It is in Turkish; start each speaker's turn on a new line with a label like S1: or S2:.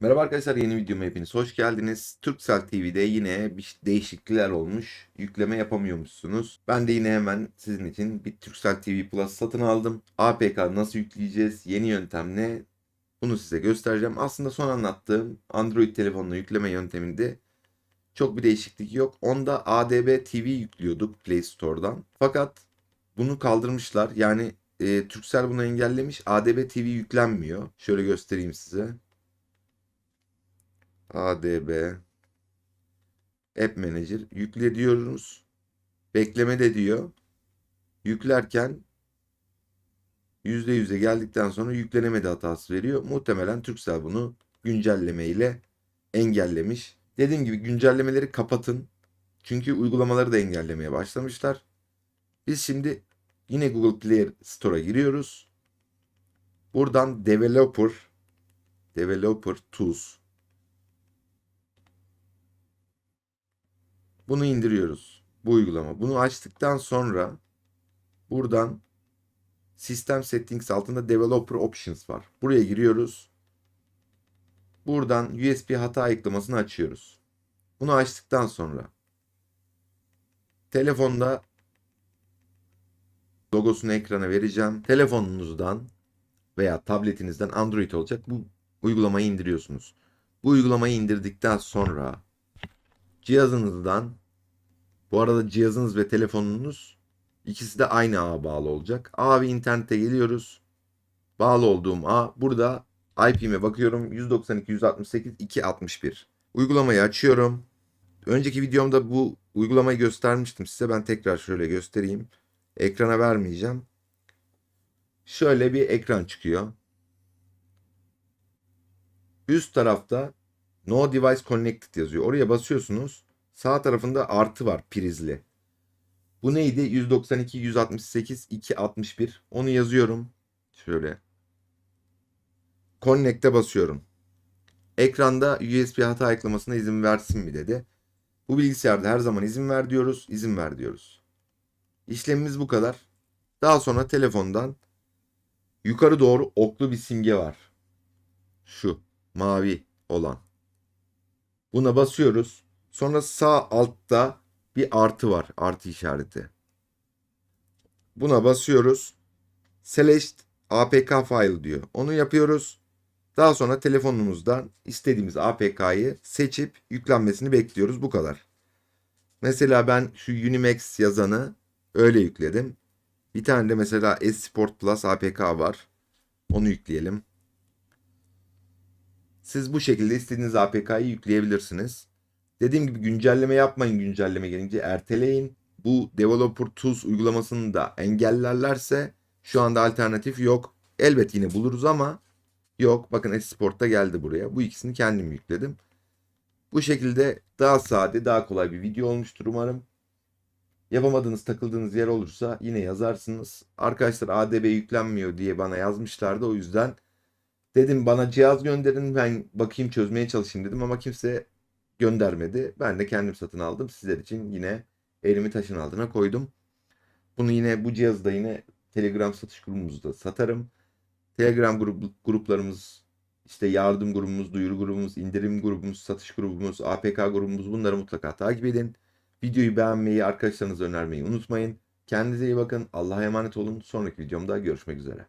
S1: Merhaba arkadaşlar yeni videoma hepiniz hoş geldiniz. Turkcell TV'de yine bir değişiklikler olmuş. Yükleme yapamıyormuşsunuz. Ben de yine hemen sizin için bir Turkcell TV Plus satın aldım. APK nasıl yükleyeceğiz? Yeni yöntem ne? Bunu size göstereceğim. Aslında son anlattığım Android telefonla yükleme yönteminde çok bir değişiklik yok. Onda ADB TV yüklüyorduk Play Store'dan. Fakat bunu kaldırmışlar. Yani e, Turkcell bunu engellemiş. ADB TV yüklenmiyor. Şöyle göstereyim size. ADB App Manager yükle diyoruz. Bekleme de diyor. Yüklerken %100'e geldikten sonra yüklenemedi hatası veriyor. Muhtemelen Turkcell bunu güncelleme ile engellemiş. Dediğim gibi güncellemeleri kapatın. Çünkü uygulamaları da engellemeye başlamışlar. Biz şimdi yine Google Play Store'a giriyoruz. Buradan Developer Developer Tools Bunu indiriyoruz. Bu uygulama. Bunu açtıktan sonra buradan System Settings altında Developer Options var. Buraya giriyoruz. Buradan USB hata ayıklamasını açıyoruz. Bunu açtıktan sonra telefonda logosunu ekrana vereceğim. Telefonunuzdan veya tabletinizden Android olacak. Bu uygulamayı indiriyorsunuz. Bu uygulamayı indirdikten sonra cihazınızdan bu arada cihazınız ve telefonunuz ikisi de aynı ağa bağlı olacak. A ve internete geliyoruz. Bağlı olduğum ağ burada IP'me bakıyorum 192.168.261. Uygulamayı açıyorum. Önceki videomda bu uygulamayı göstermiştim size. Ben tekrar şöyle göstereyim. Ekrana vermeyeceğim. Şöyle bir ekran çıkıyor. Üst tarafta No Device Connected yazıyor. Oraya basıyorsunuz. Sağ tarafında artı var prizli. Bu neydi? 192, 168, 261. Onu yazıyorum. Şöyle. Connect'e basıyorum. Ekranda USB hata ayıklamasına izin versin mi dedi. Bu bilgisayarda her zaman izin ver diyoruz. izin ver diyoruz. İşlemimiz bu kadar. Daha sonra telefondan yukarı doğru oklu bir simge var. Şu mavi olan. Buna basıyoruz. Sonra sağ altta bir artı var. Artı işareti. Buna basıyoruz. Select APK file diyor. Onu yapıyoruz. Daha sonra telefonumuzdan istediğimiz APK'yı seçip yüklenmesini bekliyoruz. Bu kadar. Mesela ben şu Unimax yazanı öyle yükledim. Bir tane de mesela S Sport Plus APK var. Onu yükleyelim. Siz bu şekilde istediğiniz APK'yı yükleyebilirsiniz. Dediğim gibi güncelleme yapmayın güncelleme gelince erteleyin. Bu Developer Tools uygulamasını da engellerlerse şu anda alternatif yok. Elbet yine buluruz ama yok. Bakın Esport'ta geldi buraya. Bu ikisini kendim yükledim. Bu şekilde daha sade, daha kolay bir video olmuştur umarım. Yapamadığınız, takıldığınız yer olursa yine yazarsınız. Arkadaşlar ADB yüklenmiyor diye bana yazmışlardı. O yüzden dedim bana cihaz gönderin ben bakayım çözmeye çalışayım dedim ama kimse göndermedi. Ben de kendim satın aldım. Sizler için yine elimi taşın altına koydum. Bunu yine bu cihazı da yine Telegram satış grubumuzda satarım. Telegram grup, gruplarımız işte yardım grubumuz, duyuru grubumuz, indirim grubumuz, satış grubumuz, APK grubumuz bunları mutlaka takip edin. Videoyu beğenmeyi, arkadaşlarınıza önermeyi unutmayın. Kendinize iyi bakın. Allah'a emanet olun. Sonraki videomda görüşmek üzere.